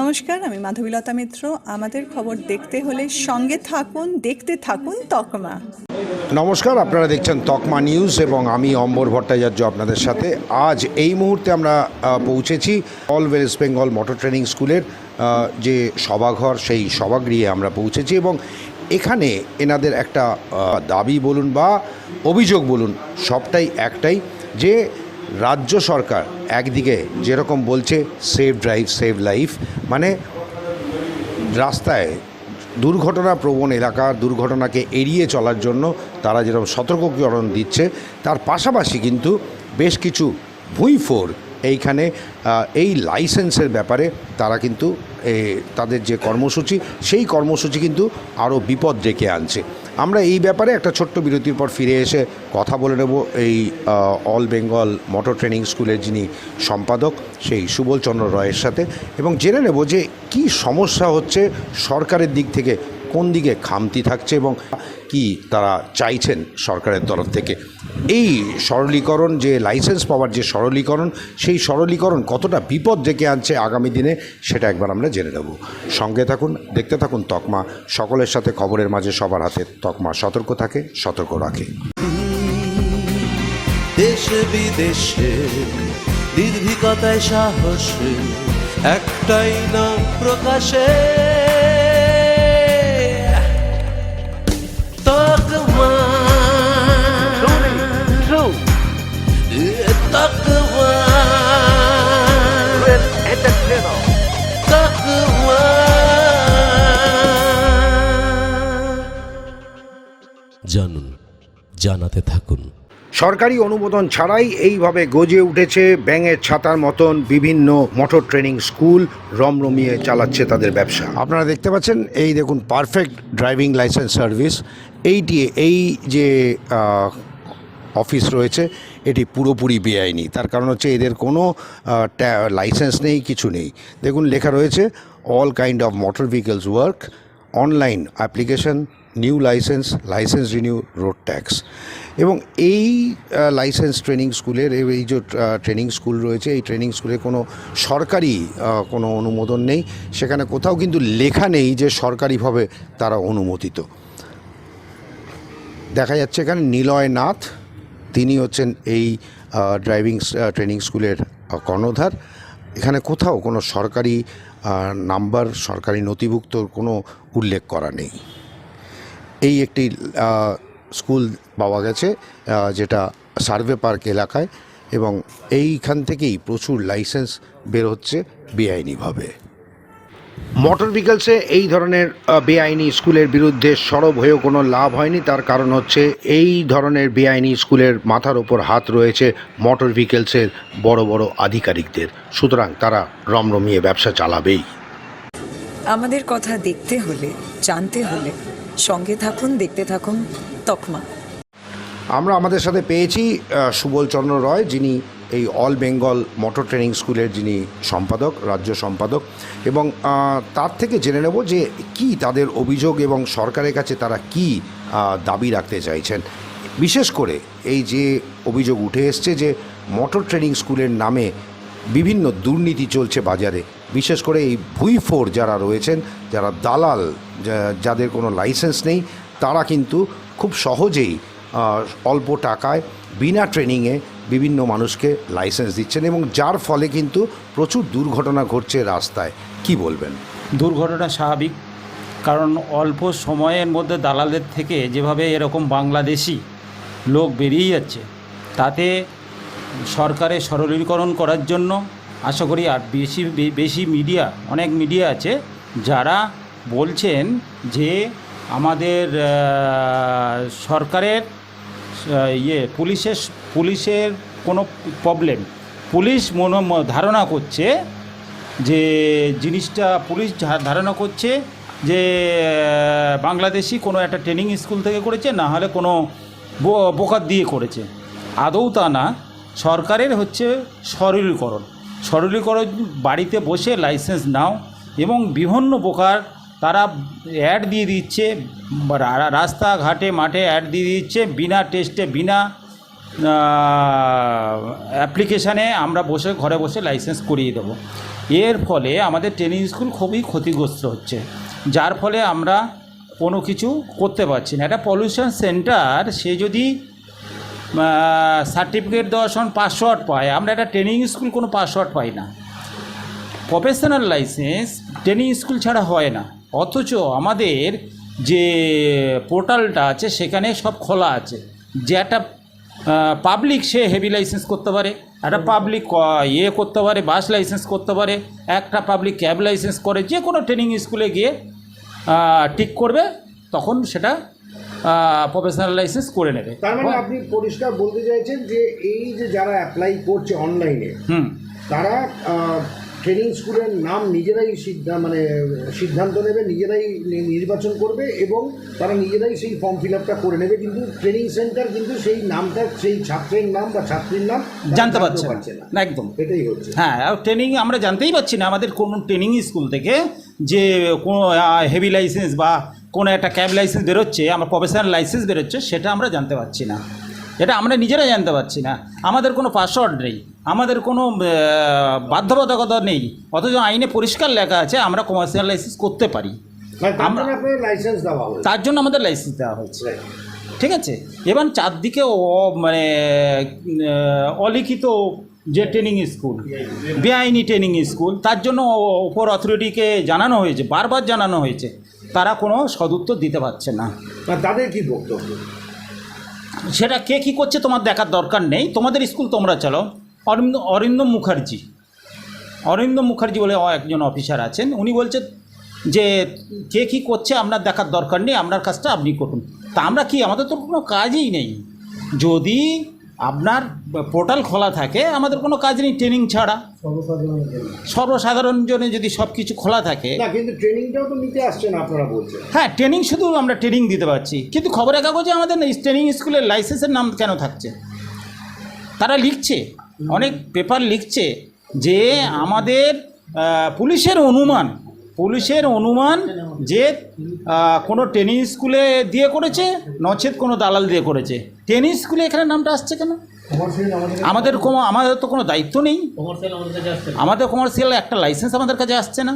নমস্কার, আমি মাধবীলতা মিত্র। আমাদের খবর দেখতে হলে সঙ্গে থাকুন, দেখতে থাকুন তকমা। নমস্কার, আপনারা দেখছেন তকমা নিউজ এবং আমি অম্বর ভট্টাচার্য আপনাদের সাথে। আজ এই মুহূর্তে আমরা পৌঁছেছি all West Bengal motor training স্কুলের যে সভাঘর, সেই সভাগৃহে আমরা পৌঁছেছি এবং এখানে এনাদের একটা দাবি বলুন বা অভিযোগ বলুন, সবটাই একটাই যে রাজ্য সরকার একদিকে যেরকম বলছে সেভ ড্রাইভ সেভ লাইফ মানে রাস্তায় দুর্ঘটনা প্রবণ এলাকা, দুর্ঘটনাকে এড়িয়ে চলার জন্য তারা যেরকম সতর্কীকরণ দিচ্ছে, তার পাশাপাশি কিন্তু বেশ কিছু ভুঁইফোর এইখানে এই লাইসেন্সের ব্যাপারে তারা কিন্তু তাদের যে কর্মসূচি, সেই কর্মসূচি কিন্তু আরও বিপদ ডেকে আনছে। আমরা এই ব্যাপারে একটা ছোট্ট বিরতির পর ফিরে এসে কথা বলে নেব এই অল বেঙ্গল মোটর ট্রেনিং স্কুলের যিনি সম্পাদক সেই সুবলচন্দ্র রয়ের সাথে এবং জেনে নেব যে কি সমস্যা হচ্ছে সরকারের দিক থেকে কোন দিকে খামতি থাকছে এবং কি তারা চাইছেন সরকারের তরফ থেকে? এই সরলীকরণ যে লাইসেন্স পাওয়ার যে সরলীকরণ, সেই সরলীকরণ কতটা বিপদ ডেকে আনছে আগামী দিনে, সেটা একবার আমরা জেনে নেব। সঙ্গে থাকুন, দেখতে থাকুন তকমা। সকলের সাথে খবরের মাঝে সবার হাতে তকমা। সতর্ক থাকে, সতর্ক রাখে। দেশে বিদেশে নির্ভীকতায় সাহসে, একটাই নাম প্রকাশে। জানাতে থাকুন। সরকারি অনুমোদন ছাড়াই এইভাবে গজে উঠেছে ব্যাঙের ছাতার মতন বিভিন্ন মোটর ট্রেনিং স্কুল রমরমিয়ে চালাচ্ছে তাদের ব্যবসা। আপনারা দেখতে পাচ্ছেন এই দেখুন পারফেক্ট ড্রাইভিং লাইসেন্স সার্ভিস এইটি এই যে অফিস রয়েছে এটি পুরোপুরি বেআইনি। তার কারণ হচ্ছে এদের কোনো লাইসেন্স নেই কিছু নেই। দেখুন লেখা রয়েছে all kind of motor vehicles work online application new licence licence renew road tax এবং এই লাইসেন্স ট্রেনিং স্কুলের এই যে ট্রেনিং স্কুল রয়েছে, এই ট্রেনিং স্কুলে কোনো সরকারি কোনো অনুমোদন নেই। সেখানে কোথাও কিন্তু লেখা নেই যে সরকারিভাবে তারা অনুমোদিত। দেখা যাচ্ছে এখানে নিলয় নাথ, তিনি হচ্ছেন এই ড্রাইভিং ট্রেনিং স্কুলের কর্ণধার। এখানে কোথাও কোনো সরকারি নাম্বার সরকারি নথিভুক্ত কোনো উল্লেখ করা নেই। এই একটি স্কুল পাওয়া গেছে যেটা সার্ভে পার্ক এলাকায় এবং এইখান থেকেই প্রচুর লাইসেন্স বের হচ্ছে বেআইনিভাবে। মোটর ভেহিকলসে এই ধরনের বেআইনি স্কুলের বিরুদ্ধে সরব হয়েও কোনো লাভ হয়নি তার কারণ হচ্ছে এই ধরনের বেআইনি স্কুলের মাথার ওপর হাত রয়েছে মোটর ভেহিকলসের বড় বড় আধিকারিকদের। সুতরাং তারা রমরমিয়ে ব্যবসা চালাবেই। আমাদের কথা দেখতে হলে জানতে হলে সঙ্গে থাকুন দেখতে থাকুন তকমা। আমরা আমাদের সাথে পেয়েছি আহ, সুবল চন্দ্র রয় যিনি এই অল বেঙ্গল মোটর ট্রেনিং স্কুলের যিনি সম্পাদক রাজ্য সম্পাদক। এবং তার থেকে জেনে নেব যে কি তাদের অভিযোগ এবং সরকারের কাছে তারা কি দাবি রাখতে চাইছেন। বিশেষ করে এই যে অভিযোগ উঠে এসছে যে মোটর ট্রেনিং স্কুলের নামে বিভিন্ন দুর্নীতি চলছে বাজারে। বিশেষ করে এই ভুইফোর যারা রয়েছেন যারা দালাল যাদের কোনো লাইসেন্স নেই, তারা কিন্তু খুব সহজেই অল্প টাকায় বিনা ট্রেনিংয়ে বিভিন্ন মানুষকে লাইসেন্স দিচ্ছেন এবং যার ফলে কিন্তু প্রচুর দুর্ঘটনা ঘটছে রাস্তায়। কি বলবেন? দুর্ঘটনা স্বাভাবিক, কারণ অল্প সময়ের মধ্যে দালালদের থেকে যেভাবে এরকম বাংলাদেশি লোক বেরিয়ে যাচ্ছে, তাতে সরকারের সরলীকরণ করার জন্য আশা করি আর বেশি বেশি মিডিয়া, অনেক মিডিয়া আছে যারা বলছেন যে আমাদের সরকারের ইয়ে পুলিশের পুলিশের কোনো প্রবলেম পুলিশ মনো ধারণা করছে যে জিনিসটা পুলিশ ধারণা করছে যে বাংলাদেশি কোনো একটা ট্রেনিং স্কুল থেকে করেছে, না হলে কোনো বোকার দিয়ে করেছে। আদৌ তা না, সরকারের হচ্ছে সরলীকরণ। সরলীকরণ বাড়িতে বসে লাইসেন্স নাও এবং বিভিন্ন বোকার তারা অ্যাড দিয়ে দিচ্ছে রাস্তাঘাটে, মাঠে অ্যাড দিয়ে দিচ্ছে, বিনা টেস্টে বিনা অ্যাপ্লিকেশানে আমরা বসে, ঘরে বসে লাইসেন্স করিয়ে দেবো। এর ফলে আমাদের ট্রেনিং স্কুল খুবই ক্ষতিগ্রস্ত হচ্ছে। যার ফলে আমরা কোনো কিছু করতে পারছি না। একটা পলিউশন সেন্টার সে যদি সার্টিফিকেট দেওয়ার সময় পাসওয়ার্ড পায়, আমরা একটা ট্রেনিং স্কুল কোনো পাসওয়ার্ড পাই না। প্রফেশনাল লাইসেন্স ট্রেনিং স্কুল ছাড়া হয় না। অথচ আমাদের যে পোর্টালটা আছে সেখানে সব খোলা আছে। যে একটা পাবলিক সে হেভি লাইসেন্স করতে পারে একটা পাবলিক ইয়ে করতে পারে বাস লাইসেন্স করতে পারে একটা পাবলিক ক্যাব লাইসেন্স করে যে কোনো ট্রেনিং স্কুলে গিয়ে ঠিক করবে তখন সেটা প্রফেশনাল লাইসেন্স করে নেবে। তার মানে আপনি পরিষ্কার বলতে চাইছেন যে এই যে যারা অ্যাপ্লাই করছে অনলাইনে হুম। তারা ট্রেনিং স্কুলের নাম নিজেরাই সিদ্ধা- মানে সিদ্ধান্ত নেবে নিজেরাই নির্বাচন করবে এবং তারা নিজেরাই সেই ফর্ম ফিল আপটা করে নেবে। কিন্তু ট্রেনিং সেন্টার কিন্তু সেই নামটা সেই ছাত্রের নাম বা ছাত্রীর নাম জানতে পারছে না। একদম। এটাই হচ্ছে। হ্যাঁ আর ট্রেনিং আমরা জানতেই পারছি না আমাদের কোনো ট্রেনিং স্কুল থেকে যে কোনো হেভি লাইসেন্স বা কোনো একটা ক্যাব লাইসেন্স বেরোচ্ছে আমরা প্রফেশনাল লাইসেন্স বেরোচ্ছে সেটা আমরা জানতে পারছি না। এটা আমরা নিজেরা জানতে পারছি না। আমাদের কোনো পাসওয়ার্ড নেই। আমাদের কোনো বাধ্যবাধকতা নেই। অথচ আইনে পরিষ্কার লেখা আছে আমরা কমার্শিয়াল লাইসেন্স করতে পারি। মানে তার আমরা- জন্য লাইসেন্স দেওয়া তার জন্য আমাদের লাইসেন্স দেওয়া হয়েছে। ঠিক আছে? এবার চারদিকে মানে অলিখিত যে ট্রেনিং স্কুল বেআইনি ট্রেনিং স্কুল তার জন্য ওপর অথরিটিকে জানানো হয়েছে বারবার জানানো হয়েছে। তারা কোনো সদুত্তর দিতে পারছে না। তাদের কি বক্তব্য? সেটা কে কী করছে তোমার দেখার দরকার নেই। তোমাদের স্কুল তোমরা চালাও। অরিন্দ অরিন্দম মুখার্জি। অরিন্দম মুখার্জি বলে একজন অফিসার আছেন। উনি বলছেন যে কে কী করছে আপনার দেখার দরকার নেই আপনার কাজটা আপনি করুন। তা আমরা কি আমাদের তো কোনো কাজই নেই। যদি আপনার পোর্টাল খোলা থাকে আমাদের কোনো কাজ নেই ট্রেনিং ছাড়া। সর্বসাধারণ জনে যদি সব কিছু খোলা থাকে। কিন্তু ট্রেনিংটাও তো নিতে আসছেন আপনারা বলছেন। হ্যাঁ ট্রেনিং শুধু আমরা ট্রেনিং দিতে পারছি। কিন্তু খবরের কাগজে আমাদের ট্রেনিং স্কুলের লাইসেন্সের নাম কেন থাকছে? তারা লিখছে। অনেক পেপার লিখছে যে আমাদের পুলিশের অনুমান পুলিশের অনুমান যে কোনো ট্রেনিং স্কুলে দিয়ে করেছে নচেত কোনো দালাল দিয়ে করেছে। ট্রেনিং স্কুলে এখানে নামটা আসছে কেন? আমাদের কোনো আমাদের তো কোনো দায়িত্ব নেই। আমাদের কমার্শিয়াল একটা লাইসেন্স আমাদের কাছে আসছে না।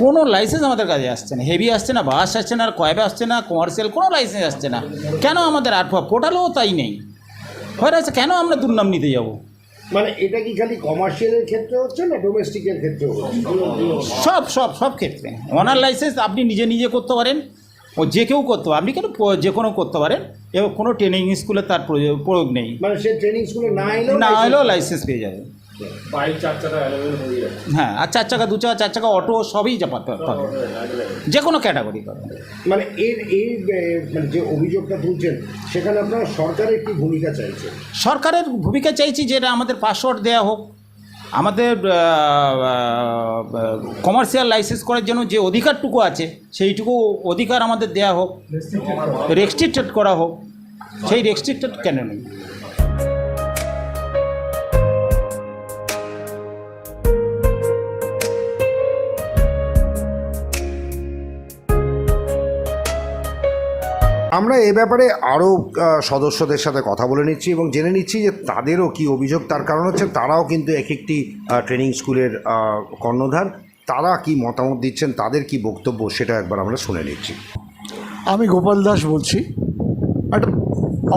কোনো লাইসেন্স আমাদের কাছে আসছে না। হেভি আসছে না বাস আসছে না কয়েবে আসছে না কমার্শিয়াল কোনো লাইসেন্স আসছে না। কেন আমাদের আট পোর্টালও তাই নেই? হয়ে রয়েছে কেন আমরা দুর্নাম নিতে যাব? মানে এটা কি খালি কমার্শিয়ালের ক্ষেত্রে হচ্ছে না ডোমেস্টিকের ক্ষেত্রে হচ্ছে? সব সব সব ক্ষেত্রে। অনার লাইসেন্স আপনি নিজে নিজে করতে পারেন ও যে কেউ করতে পারে। আপনি কেন যে কোনো করতে পারেন এবং কোনো ট্রেনিং স্কুলে তার প্রয়োগ নেই। মানে সে ট্রেনিং স্কুলে না এলেও না এলেও হলেও লাইসেন্স পেয়ে যাবে। হ্যাঁ আর চার চাকা দু চাকা চার চাকা অটো সবই যা পাবে। যে কোনো ক্যাটাগরি পাবে। মানে এর এই মানে যে অভিযোগটা তুলছেন সেখানে আপনারা সরকারের কি ভূমিকা চাইছে সরকারের ভূমিকা চাইছি যে এটা আমাদের পাসওয়ার্ড দেওয়া হোক। আমাদের কমার্শিয়াল লাইসেন্স করার জন্য যে অধিকারটুকু আছে সেইটুকু অধিকার আমাদের দেওয়া হোক। রেস্ট্রিক্টেড করা হোক। সেই রেস্ট্রিক্টেড কেন নেই? আমরা এ ব্যাপারে আরও সদস্যদের সাথে কথা বলে নিচ্ছি এবং জেনে নিচ্ছি যে তাদেরও কি অভিযোগ। তার কারণ হচ্ছে তারাও কিন্তু এক একটি ট্রেনিং স্কুলের কর্ণধার। তারা কি মতামত দিচ্ছেন? তাদের কি বক্তব্য? সেটা একবার আমরা শুনে নিচ্ছি। আমি গোপাল দাস বলছি। একটা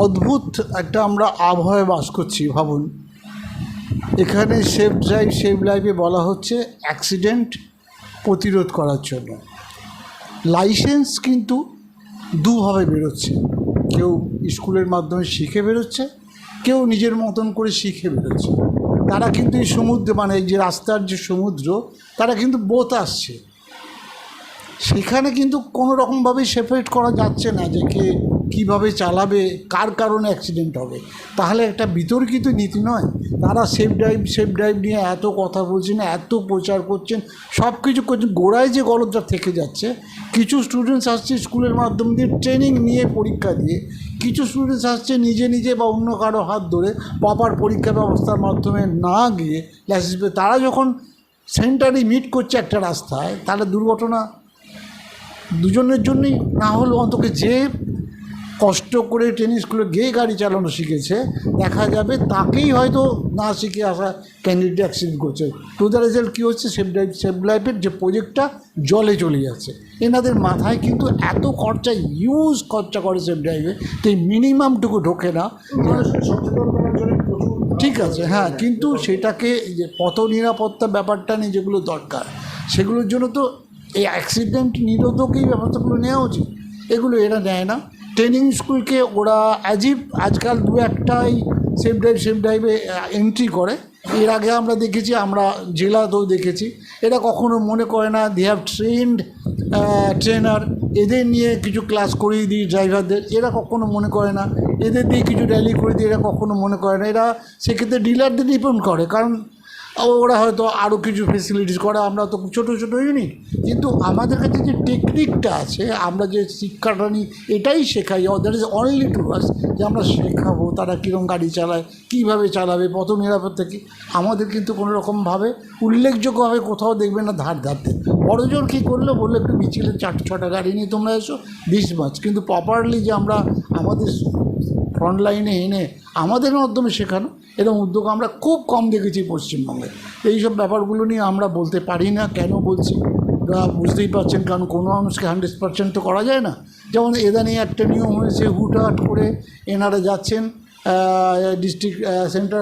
অদ্ভুত একটা আমরা আবহাওয়ায় বাস করছি, ভাবুন। এখানে সেফ ড্রাইভ সেভ লাইফে বলা হচ্ছে অ্যাক্সিডেন্ট প্রতিরোধ করার জন্য। লাইসেন্স কিন্তু দুভাবে বেরোচ্ছে। কেউ স্কুলের মাধ্যমে শিখে বেরোচ্ছে, কেউ নিজের মতন করে শিখে বেরোচ্ছে। তারা কিন্তু এই সমুদ্রে মানে এই যে রাস্তার যে সমুদ্র, তারা কিন্তু বোত আসছে। সেখানে কিন্তু কোনো রকমভাবেই সেপারেট করা যাচ্ছে না যে কে কীভাবে চালাবে, কার কারণে অ্যাক্সিডেন্ট হবে? তাহলে একটা বিতর্কিত নীতি নয়? তারা সেফ ড্রাইভ সেফ ড্রাইভ নিয়ে এত কথা বলছেন, এত প্রচার করছেন, সব কিছু করছেন, গোড়ায় যে গলদটা থেকে যাচ্ছে, কিছু স্টুডেন্টস আসছে স্কুলের মাধ্যম দিয়ে ট্রেনিং নিয়ে পরীক্ষা দিয়ে, কিছু স্টুডেন্টস আসছে নিজে নিজে বা অন্য কারও হাত ধরে প্রপার পরীক্ষা ব্যবস্থার মাধ্যমে না গিয়ে পেয়ে, তারা যখন সেন্টারে মিট করছে একটা রাস্তায়, তাহলে দুর্ঘটনা দুজনের জন্যই না হলেও অন্তত যে কষ্ট করে ট্রেনিং স্কুলে গিয়ে গাড়ি চালানো শিখেছে, দেখা যাবে তাকেই হয়তো না শিখে আসা ক্যান্ডিডেট অ্যাক্সিডেন্ট করছে। টু দ্য রেজাল্ট কী হচ্ছে? সেফ ড্রাইভ সেফ লাইফের যে প্রজেক্টটা জলে চলে যাচ্ছে। এনাদের মাথায় কিন্তু এত খরচা ইউজ খরচা করে সেফ ড্রাইভে তো এই মিনিমামটুকু ঢোকে না। ঠিক আছে হ্যাঁ কিন্তু সেটাকে যে পথ নিরাপত্তা ব্যাপারটা নিয়ে যেগুলো দরকার, সেগুলোর জন্য তো এই অ্যাক্সিডেন্ট নিরোধক এই ব্যবস্থাগুলো নেওয়া উচিত। এগুলো এরা নেয় না। ট্রেনিং স্কুলকে ওরা অ্যাজিভ আজকাল দু একটাই সেফ ড্রাইভ সেফ ড্রাইভে এন্ট্রি করে। এর আগে আমরা দেখেছি, আমরা জেলাতেও দেখেছি। এরা কখনো মনে করে না দে হ্যাভ ট্রেন্ড ট্রেনার এদের নিয়ে কিছু ক্লাস করিয়ে দিই ড্রাইভারদের এরা কখনো মনে করে না। এদের দিয়ে কিছু র্যালি করে দিই, এরা কখনো মনে করে না। এরা সেক্ষেত্রে ডিলারদের ডিপেন্ড করে। কারণ ওরা হয়তো আরও কিছু ফেসিলিটিস করে, আমরা তো ছোটো ছোটো ইউনিট কিন্তু আমাদের কাছে যে টেকনিকটা আছে, আমরা যে শিক্ষাটা নিই, এটাই শেখাই। That is only to us যে আমরা শেখাবো, তারা কীরকম গাড়ি চালায়, কীভাবে চালাবে পথ নিরাপত্তা কী। আমাদের কিন্তু কোনো রকমভাবে উল্লেখযোগ্যভাবে কোথাও দেখবে না, ধার ধারতে বড়জোর কী করল, বলল একটু মিছিলে চার, ছটা গাড়ি নিয়ে তোমরা এসো দিস মাছ। কিন্তু প্রপারলি যে আমরা আমাদের ফ্রন্ট লাইনে এনে আমাদের মাধ্যমে শেখানো এরকম উদ্যোগ আমরা খুব কম দেখেছি পশ্চিমবঙ্গে। এইসব ব্যাপারগুলো নিয়ে আমরা বলতে পারি না, কেন বলছি? বুঝতেই পারছেন, কারণ কোনো মানুষকে হান্ড্রেড পার্সেন্ট তো করা যায় না। যেমন এদানি একটা নিয়ম হয়েছে, হুটহাট করে এনারা যাচ্ছেন ডিস্ট্রিক্ট সেন্টার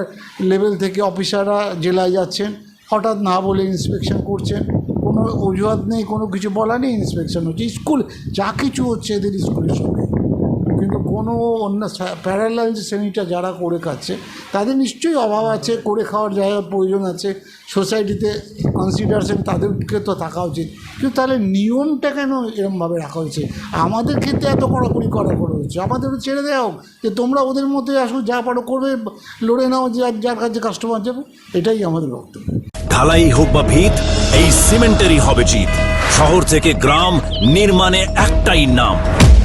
লেভেল থেকে অফিসাররা জেলায় যাচ্ছেন, হঠাৎ না বলে ইন্সপেকশন করছেন। কোনো অজুহাত নেই, কোনো কিছু বলা নেই ইন্সপেকশন হচ্ছে। স্কুল যা কিছু হচ্ছে এদের স্কুলের সঙ্গে। কোনো অন্য প্যারালাল যে শ্রেণীটা যারা করে খাচ্ছে, তাদের নিশ্চয়ই অভাব আছে, করে খাওয়ার জায়গার প্রয়োজন আছে সোসাইটিতে কনসিডারেশন তাদেরকে তো থাকা উচিত। কিন্তু তাহলে নিয়মটা কেন এরমভাবে রাখা হয়েছে? আমাদের ক্ষেত্রে এত কড়াকড়ি করা করা হচ্ছে। আমাদেরও ছেড়ে দেওয়া হোক, যে তোমরা ওদের মধ্যে আসো, যা পারো করবে, লড়ে নাও যার যার কাছে কাস্টমার যাবে এটাই আমাদের বক্তব্য। ঢালাই হোক বা ভিত, এই সিমেন্টেরই হবে জিত। শহর থেকে গ্রাম, নির্মাণে একটাই নাম।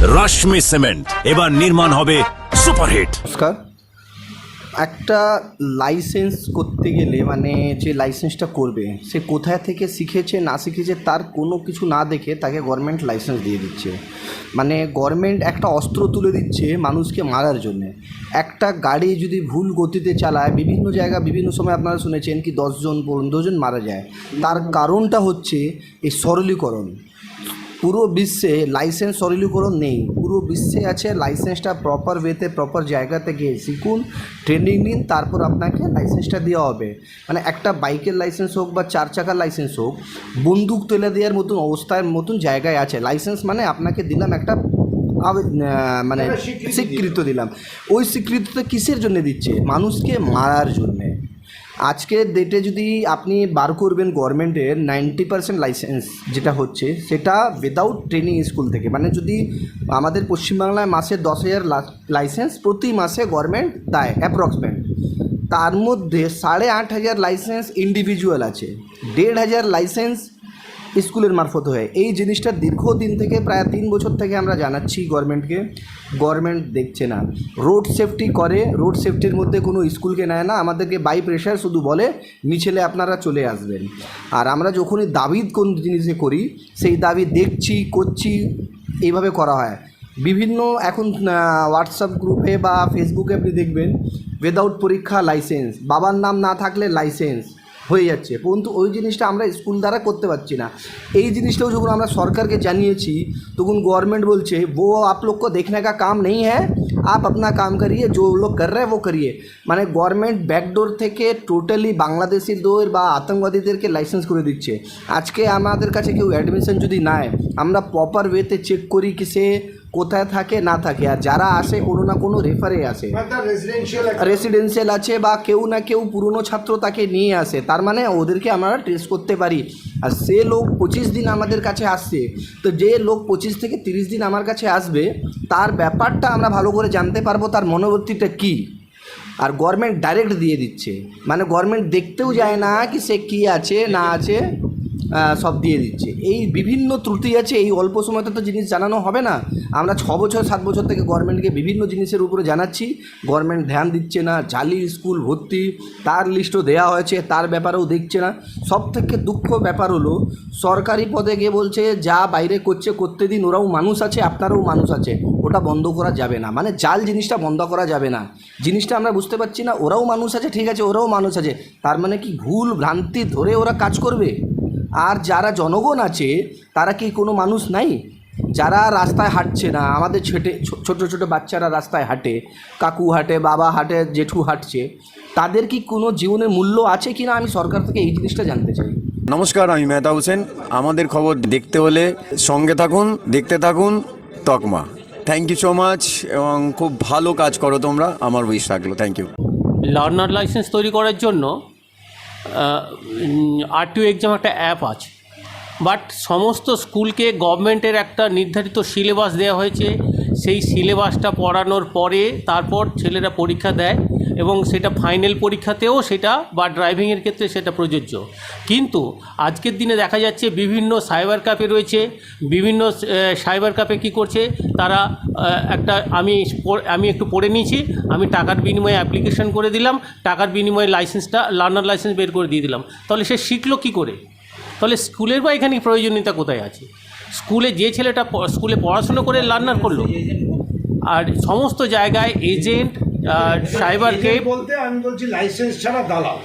রাশমি সিমেন্ট। এবার নির্মাণ হবে সুপারহিট। নমস্কার। একটা লাইসেন্স করতে গেলে মানে যে লাইসেন্সটা করবে, সে কোথায় থেকে শিখেছে, না শিখেছে, তার কোনো কিছু না দেখে তাকে গভর্নমেন্ট লাইসেন্স দিয়ে দিচ্ছে। মানে গভর্নমেন্ট একটা অস্ত্র তুলে দিচ্ছে মানুষকে মারার জন্যে। একটা গাড়ি যদি ভুল গতিতে চালায়, বিভিন্ন জায়গা বিভিন্ন সময় আপনারা শুনেছেন কি দশজন পনেরো জন মারা যায়। তার কারণটা হচ্ছে এই সরলীকরণ। পুরো বিশ্বে লাইসেন্স সরলীকরণ নেই। পুরো বিশ্বে আছে লাইসেন্সটা প্রপার ওয়েতে প্রপার জায়গাতে গিয়ে শিখুন ট্রেনিং নিন তারপর আপনাকে লাইসেন্সটা দেওয়া হবে। মানে একটা বাইকের লাইসেন্স হোক বা চার চাকার লাইসেন্স হোক বন্দুক তুলে দেওয়ার মতন অবস্থার মতন জায়গায় আছে। লাইসেন্স মানে আপনাকে দিলাম একটা মানে স্বীকৃত দিলাম। ওই স্বীকৃতিটা কিসের জন্য দিচ্ছে? মানুষকে মারার জন্যে। আজকের ডেটে যদি আপনি বার করবেন গভর্নমেন্টের নাইনটি পার্সেন্ট লাইসেন্স যেটা হচ্ছে, সেটা উইদাউট ট্রেনিং স্কুল থেকে। মানে যদি আমাদের পশ্চিমবাংলায় মাসে দশ হাজার লাইসেন্স প্রতি মাসে গভর্নমেন্ট দেয় অ্যাপ্রক্সিমেট তার মধ্যে সাড়ে আট হাজার লাইসেন্স ইন্ডিভিজুয়াল আছে। দেড় হাজার লাইসেন্স স্কুলের মারফত হয়ে। এই জিনিসটা দীর্ঘদিন থেকে, প্রায় তিন বছর থেকে আমরা জানাচ্ছি গভর্নমেন্টকে। গভর্নমেন্ট দেখছে না। রোড সেফটি করে, রোড সেফটির মধ্যে কোনো স্কুলকে নেয় না। আমাদেরকে বাই প্রেশার শুধু বলে, মিছিলে আপনারা চলে আসবেন। আর আমরা যখনই দাবি কোন জিনিসে করি, সেই দাবি দেখছি, করছি, এইভাবে করা হয়। বিভিন্ন এখন হোয়াটসঅ্যাপ গ্রুপে বা ফেসবুকে আপনি দেখবেন উইদাউট পরীক্ষা লাইসেন্স বাবার নাম না থাকলে লাইসেন্স হয়ে যাচ্ছে। কিন্তু ওই জিনিসটা আমরা স্কুল দ্বারা করতে পারছি না। এই জিনিসটাও যখন আমরা সরকারকে জানিয়েছি, তখন গভর্নমেন্ট বলছে বো আপ লোক দেখনে কা কাম নেই হ্যাঁ। আপ আপনা কাম করিয়ে, যে লোক কর রে হ্যাঁ, ও করিয়ে। মানে গভর্নমেন্ট ব্যাকডোর থেকে টোটালি বাংলাদেশি বাংলাদেশিদের বা আতঙ্কবাদীদেরকে লাইসেন্স করে দিচ্ছে। আজকে আমাদের কাছে কেউ অ্যাডমিশন যদি নেয় আমরা প্রপার ওয়েতে চেক করি কি সে কোথায় থাকে না থাকে। আর যারা আসে কোনো না কোনো রেফারে আসে। রেসিডেন্সিয়াল আছে বা কেউ না কেউ পুরনো ছাত্র তাকে নিয়ে আসে। তার মানে ওদেরকে আমরা টেস্ট করতে পারি। আর সে লোক পঁচিশ দিন আমাদের কাছে আসছে। তো যে লোক পঁচিশ থেকে তিরিশ দিন আমার কাছে আসবে তার ব্যাপারটা আমরা ভালো করে জানতে পারব তার মনোবর্তীটা কী? আর গভর্নমেন্ট ডাইরেক্ট দিয়ে দিচ্ছে। মানে গভর্নমেন্ট দেখতেও যায় না কি সে কী আছে না আছে। সব দিয়ে দিচ্ছে। এই বিভিন্ন ত্রুটি আছে, এই অল্প সময়তে তো জিনিস জানানো হবে না। আমরা ছ বছর, সাত বছর থেকে গভর্নমেন্টকে বিভিন্ন জিনিসের উপরে জানাচ্ছি। গভর্নমেন্ট ধ্যান দিচ্ছে না জালি স্কুল ভর্তি, তার লিস্টও দেওয়া হয়েছে, তার ব্যাপারেও দেখছে না। সব থেকে দুঃখ ব্যাপার হলো, সরকারি পদে গিয়ে বলছে, যা বাইরে করছে, করতে দিন, ওরাও মানুষ আছে, আপনারাও মানুষ আছে। ওটা বন্ধ করা যাবে না। মানে জাল জিনিসটা বন্ধ করা যাবে না। জিনিসটা আমরা বুঝতে পারছি না, ওরাও মানুষ আছে, ঠিক আছে, ওরাও মানুষ আছে। তার মানে কি ভুল, ভ্রান্তি ধরে ওরা কাজ করবে? আর যারা জনগণ আছে তারা কি কোনো মানুষ নাই? যারা রাস্তায় হাঁটছে না আমাদের ছেটে ছো- ছোট ছোট বাচ্চারা রাস্তায় হাঁটে কাকু হাঁটে বাবা হাঁটে জেঠু হাঁটছে তাদের কি কোনো জীবনের মূল্য আছে কি না আমি সরকার থেকে এই জিনিসটা জানতে চাই। নমস্কার আমি মেহতা হোসেন। আমাদের খবর দেখতে হলে সঙ্গে থাকুন দেখতে থাকুন তকমা। থ্যাংক ইউ সো মাচ এবং খুব ভালো কাজ করো তোমরা। আমার উইশ থাকল থ্যাংক ইউ লার্নার লাইসেন্স তৈরি করার জন্য আরটিও এক্সাম একটা অ্যাপ আছে। বাট সমস্ত স্কুলকে গভর্নমেন্টের একটা নির্ধারিত সিলেবাস দেওয়া হয়েছে। সেই সিলেবাসটা পড়ানোর পরে তারপর ছেলেরা পরীক্ষা দেয় এবং সেটা ফাইনাল পরীক্ষাতেও সেটা বা ড্রাইভিংয়ের ক্ষেত্রে সেটা প্রযোজ্য। কিন্তু আজকের দিনে দেখা যাচ্ছে বিভিন্ন সাইবার ক্যাফে রয়েছে, বিভিন্ন সাইবার ক্যাফে কী করছে, তারা একটা আমি আমি একটু পড়ে নিয়েছি, আমি টাকার বিনিময়ে অ্যাপ্লিকেশন করে দিলাম, টাকার বিনিময়ে লাইসেন্সটা, লার্নার লাইসেন্স বের করে দিয়ে দিলাম। তাহলে সে শিখলো কী করে? তাহলে স্কুলের বা এখানে প্রয়োজনীয়তা কোথায় আছে? স্কুলে যে ছেলেটা স্কুলে পড়াশুনো করে লার্নার করল আর সমস্ত জায়গায় এজেন্ট সাইবার কেপ বলতে আমি বলছি লাইসেন্স ছাড়া দালাল।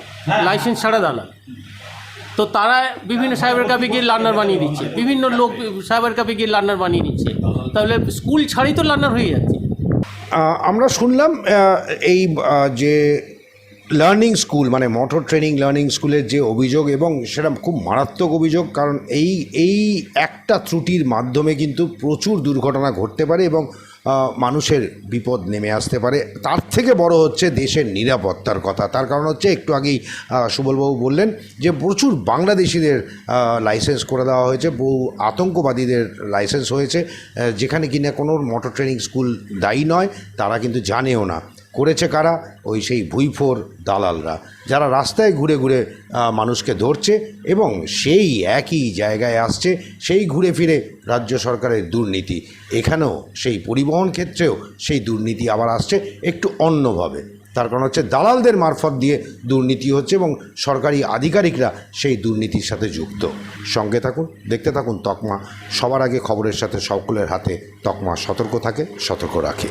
লাইসেন্স ছাড়া দালাল। তো তারা বিভিন্ন সাইবার ক্যাফে গিয়ে লার্নার বানিয়ে দিচ্ছে। বিভিন্ন লোক সাইবার ক্যাফে গিয়ে লার্নার বানিয়ে দিচ্ছে। তাহলে স্কুল ছাড়াই তো লার্নার হয়ে যাচ্ছে। আমরা শুনলাম এই যে লার্নিং স্কুল মানে মোটর ট্রেনিং লার্নিং স্কুলের যে অভিযোগ এবং সেটা খুব মারাত্মক অভিযোগ, কারণ এই এই একটা ত্রুটির মাধ্যমে কিন্তু প্রচুর দুর্ঘটনা ঘটতে পারে এবং মানুষের বিপদ নেমে আসতে পারে। তার থেকে বড় হচ্ছে দেশের নিরাপত্তার কথা। তার কারণ হচ্ছে একটু আগেই সুবলবাবু বললেন যে প্রচুর বাংলাদেশিদের লাইসেন্স করে দেওয়া হয়েছে, বহু আতঙ্কবাদীদের লাইসেন্স হয়েছে যেখানে কিনা কোনো মোটর ট্রেনিং স্কুল দায়ী নয়, তারা কিন্তু জানেও না। করেছে কারা? ওই সেই ভুইফোর দালালরা। যারা রাস্তায় ঘুরে ঘুরে মানুষকে ধরছে এবং সেই একই জায়গায় আসছে, সেই ঘুরে ফিরে রাজ্য সরকারের দুর্নীতি। এখানেও সেই পরিবহন ক্ষেত্রেও সেই দুর্নীতি আবার আসছে একটু অন্যভাবে। তার কারণ হচ্ছে দালালদের মারফত দিয়ে দুর্নীতি হচ্ছে এবং সরকারি আধিকারিকরা সেই দুর্নীতির সাথে যুক্ত। সঙ্গে থাকুন, দেখতে থাকুন তকমা। সবার আগে খবরের সাথে সকলের হাতে তকমা সতর্ক থাকে, সতর্ক রাখে।